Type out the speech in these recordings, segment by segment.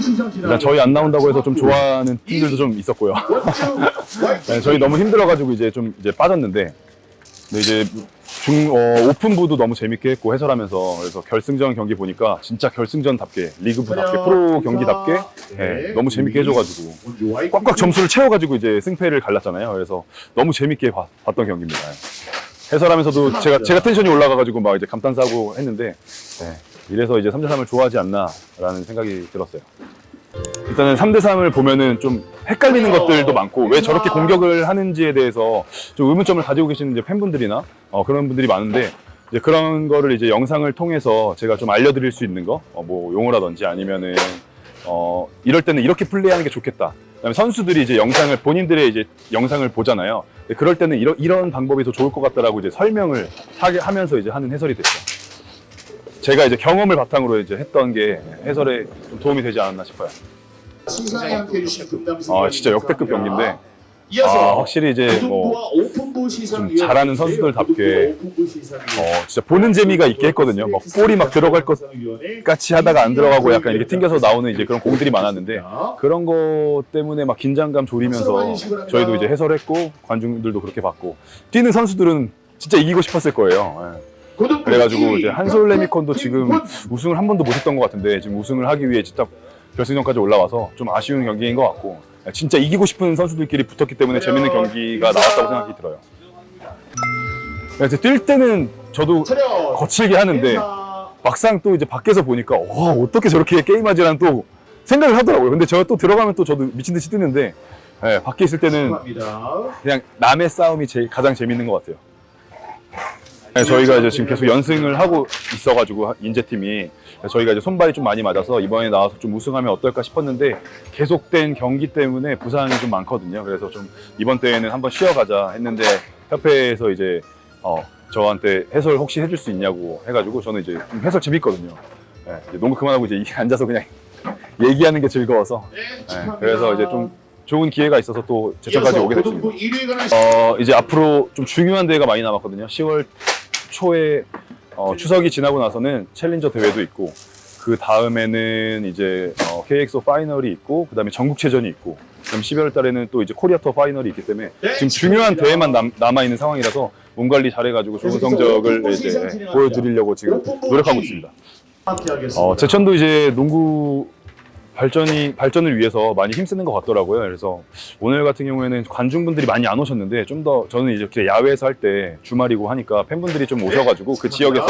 시선 일단 저희 안 나온다고 해서 좀 좋아하는 팀들도 좀 있었고요. 네, 저희 너무 힘들어가지고 이제 좀 이제 빠졌는데, 근데 이제 중 어, 오픈부도 너무 재밌게 했고 해설하면서 그래서 결승전 경기 보니까 진짜 결승전답게 리그부답게 프로 경기답게 예, 너무 재밌게 해줘가지고 꽉꽉 점수를 채워가지고 이제 승패를 갈랐잖아요. 그래서 너무 재밌게 봐- 봤던 경기입니다. 해설하면서도 제가 제가 텐션이 올라가가지고 막 이제 감탄사고 했는데 네, 이래서 이제 3대 3을 좋아하지 않나라는 생각이 들었어요. 일단은 3대 3을 보면은 좀 헷갈리는 것들도 많고 왜 저렇게 공격을 하는지에 대해서 좀 의문점을 가지고 계시는 이제 팬분들이나 어, 그런 분들이 많은데 이제 그런 거를 이제 영상을 통해서 제가 좀 알려드릴 수 있는 거, 어, 뭐 용어라든지 아니면은 어, 이럴 때는 이렇게 플레이하는 게 좋겠다. 그다음에 선수들이 이제 영상을 본인들의 이제 영상을 보잖아요. 그럴 때는 이런 이런 방법이 더 좋을 것 같다라고 이제 설명을 하게 하면서 이제 하는 해설이 됐죠. 제가 이제 경험을 바탕으로 이제 했던 게 해설에 좀 도움이 되지 않았나 싶어요. 시상에 함께 해주신 금남승 아, 진짜 역대급 경기인데 아, 이어서 확실히 이제 뭐 좀 잘하는 선수들답게 어, 진짜 보는 재미가 있게 했거든요. 막 볼이 막 들어갈 것 같이 하다가 안 들어가고 약간 이렇게 튕겨서 나오는 이제 그런 공들이 많았는데 그런 거 때문에 막 긴장감 조리면서 저희도 이제 해설했고 관중들도 그렇게 봤고 뛰는 선수들은 진짜 이기고 싶었을 거예요. 예. 그래가지고 이제 한솔 레미콘도 지금 우승을 한 번도 못했던 것 같은데 지금 우승을 하기 위해 진짜 결승전까지 올라와서 좀 아쉬운 경기인 것 같고 진짜 이기고 싶은 선수들끼리 붙었기 때문에 재밌는 경기가 나왔다고 생각이 들어요. 그래서 뛸 때는 저도 거칠게 하는데 막상 또 이제 밖에서 보니까 와 어떻게 저렇게 게임하지라는 또 생각을 하더라고요. 근데 제가 또 들어가면 또 저도 미친 듯이 뛰는데 예, 밖에 있을 때는 그냥 남의 싸움이 제일 가장 재밌는 것 같아요. 네, 저희가 이제 지금 계속 연승을 하고 있어가지고 인재팀이 저희가 이제 손발이 좀 많이 맞아서 이번에 나와서 좀 우승하면 어떨까 싶었는데 계속된 경기 때문에 부상이 좀 많거든요. 그래서 좀 이번 대회는 한번 쉬어가자 했는데 협회에서 이제 어, 저한테 해설 혹시 해줄 수 있냐고 해가지고 저는 이제 좀 해설 재밌거든요. 네, 이제 농구 그만하고 이제 앉아서 그냥 얘기하는 게 즐거워서 네, 그래서 이제 좀 좋은 기회가 있어서 또 제천까지 오게 됐습니다. 고등부 1위에 관한 어, 이제 앞으로 좀 중요한 대회가 많이 남았거든요. 10월 초에 어, 추석이 지나고 나서는 챌린저 대회도 있고 그 다음에는 이제 어, KXO 파이널이 있고 그 다음에 전국체전이 있고 그럼 12월 달에는 또 이제 코리아 투어 파이널이 있기 때문에 지금 중요한 대회만 남, 남아 있는 상황이라서 몸 관리 잘해가지고 좋은 성적을 이제 보여드리려고 지금 노력하고 있습니다. 어, 제천도 이제 농구 발전이 발전을 위해서 많이 힘쓰는 것 같더라고요. 그래서 오늘 같은 경우에는 관중분들이 많이 안 오셨는데 좀 더 저는 이제 이렇게 야외에서 할 때 주말이고 하니까 팬분들이 좀 오셔가지고 그 지역에서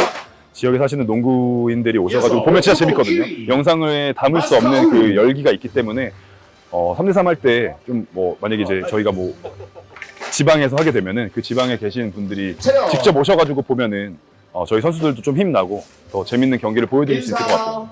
지역에 사시는 농구인들이 오셔가지고 보면 진짜 재밌거든요. 영상을 담을 수 없는 그 열기가 있기 때문에 어, 3대3 할 때 좀 뭐 만약에 이제 저희가 뭐 지방에서 하게 되면은 그 지방에 계신 분들이 직접 오셔가지고 보면은 어, 저희 선수들도 좀 힘나고 더 재밌는 경기를 보여드릴 수 있을 것 같아요.